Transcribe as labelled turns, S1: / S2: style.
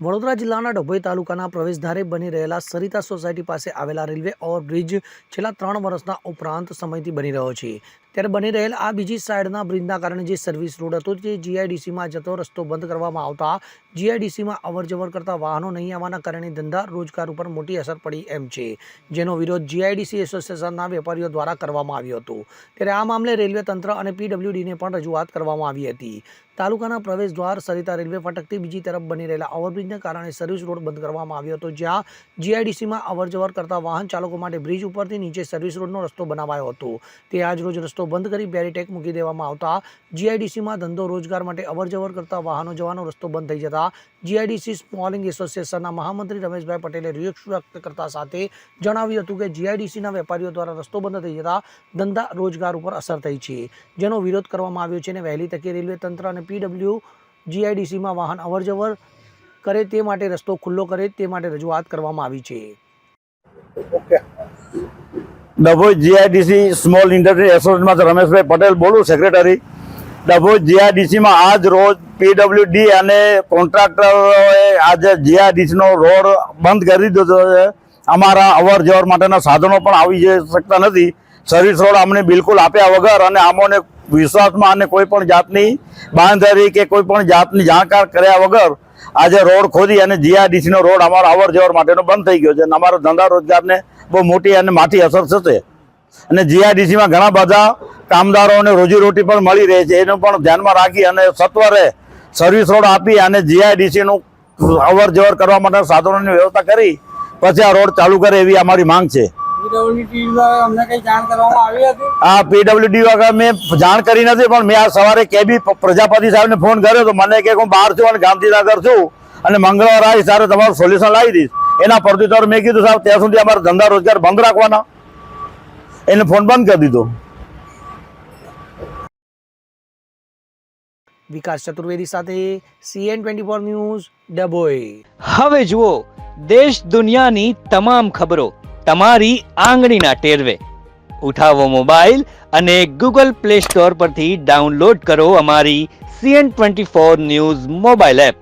S1: વડોદરા જિલ્લાના ડભોઈ તાલુકાના પ્રવેશધારે બની રહેલા સરિતા સોસાયટી પાસે આવેલા રેલવે ઓવરબ્રિજ છેલ્લા ત્રણ વર્ષના ઉપરાંત સમયથી બની રહ્યો છે. ત્યારે બની રહેલ આ બીજી સાઈડના બ્રિજના કારણે જે સર્વિસ રોડ હતો, જે જીઆઈડીસીમાં જતો રસ્તો બંધ કરવામાં આવતા જીઆઈડીસીમાં અવરજવર કરતા વાહનો નહીં આવવાના કારણે ધંધા રોજગાર ઉપર મોટી અસર પડી એમ છે. જેનો વિરોધ જીઆઈડીસી એસોસિએશનના વેપારીઓ દ્વારા કરવામાં આવ્યો હતો. ત્યારે આ મામલે રેલવે તંત્ર અને પીડબ્લ્યુડીને પણ રજૂઆત કરવામાં આવી હતી. તાલુકાના પ્રવેશ દ્વાર, સરિતા રેલવે ફાટકથી બીજી તરફ બની રહેલા ઓવરબ્રિજને કારણે સર્વિસ રોડ બંધ કરવામાં આવ્યો હતો, જ્યાં જીઆઈડીસીમાં અવરજવર કરતા વાહન ચાલકો માટે બ્રિજ ઉપરથી નીચે સર્વિસ રોડનો રસ્તો બનાવાયો હતો. તે આજ રોજ રસ્તો બંધ કરી બેરીટેક મૂકી દેવામાં આવતા જીઆઈડીસીમાં ધંધો રોજગાર માટે અવરજવર કરતા વાહનો જવાનો રસ્તો બંધ થઈ જતા જીઆઈડીસી સ્મોલિંગ એસોસિએશનના મહામંત્રી રમેશભાઈ પટેલે રોષ વ્યક્ત કરતા સાથે જણાવ્યું હતું કે જીઆઈડીસીના વેપારીઓ દ્વારા રસ્તો બંધ થઈ જતા ધંધા રોજગાર ઉપર અસર થઈ છે. જેનો વિરોધ કરવામાં આવ્યો છે અને વહેલી તકે રેલવે તંત્ર અને પીડબ્લ્યુ જીઆઈડીસીમાં વાહન અવરજવર કરે તે માટે રસ્તો ખુલ્લો કરે તે માટે રજૂઆત કરવામાં આવી છે.
S2: ડભોઈ જીઆઈડીસી સ્મોલ ઇન્ડસ્ટ્રી એસોસિએશનમાંથી રમેશભાઈ પટેલ બોલું સેક્રેટરી ડભોઈ જીઆઈડીસીમાં આજ રોજ પીડબ્લ્યુડી અને કોન્ટ્રાક્ટરોએ આજે જીઆઈડીસીનો રોડ બંધ કરી દીધો છે. અમારા અવર જવર માટેના સાધનો પણ આવી જઈ શકતા નથી. સર્વિસ રોડ અમને બિલકુલ આપ્યા વગર અને આમોને વિશ્વાસમાં અને કોઈ પણ જાતની બાંધરી કે કોઈ પણ જાતની જાણકાર કર્યા વગર આજે રોડ ખોદી અને જીઆઈડીસીનો રોડ અમારો અવર જવર માટેનો બંધ થઈ ગયો છે અને અમારો ધંધા રોજગારને બહુ મોટી અને માઠી અસર થશે. અને જીઆઈડીસીમાં ઘણા બધા કામદારોને રોજીરોટી પણ મળી રહે છે. એનું પણ ધ્યાનમાં રાખી અને સત્વરે સર્વિસ રોડ આપી અને જીઆઈડીસીનું અવર જવર કરવા માટે સાધનોની વ્યવસ્થા કરી પછી આ રોડ ચાલુ કરે એવી અમારી માંગ છે. આ પીડબ્લ્યુડી વગર મેં જાણ કરી નથી પણ મેં આ સવારે કેબી પ્રજાપતિ સાહેબને ફોન કર્યો તો મને કે હું બહાર છું અને ગાંધીનગર છું અને મંગળવાર આવીશ ત્યારે તમારું સોલ્યુશન લાવી દઈશ. એના પ્રત્યુત્તર મેં કીધું સાહેબ ત્યાં સુધી અમારા ધંધા રોજગાર બંધ રાખવાના. એને ફોન બંધ કરી દીધો.
S1: વિકાસ ચતુર્વેદી સાથે CN twenty four news Dabhoi.
S3: હવે જુઓ દેશ દુનિયાની તમામ ખબરો તમારી આંગળીના ટેરવે. ઉઠાવો મોબાઈલ અને ગૂગલ પ્લે સ્ટોર પરથી ડાઉનલોડ કરો અમારી CN twenty four news mobile app.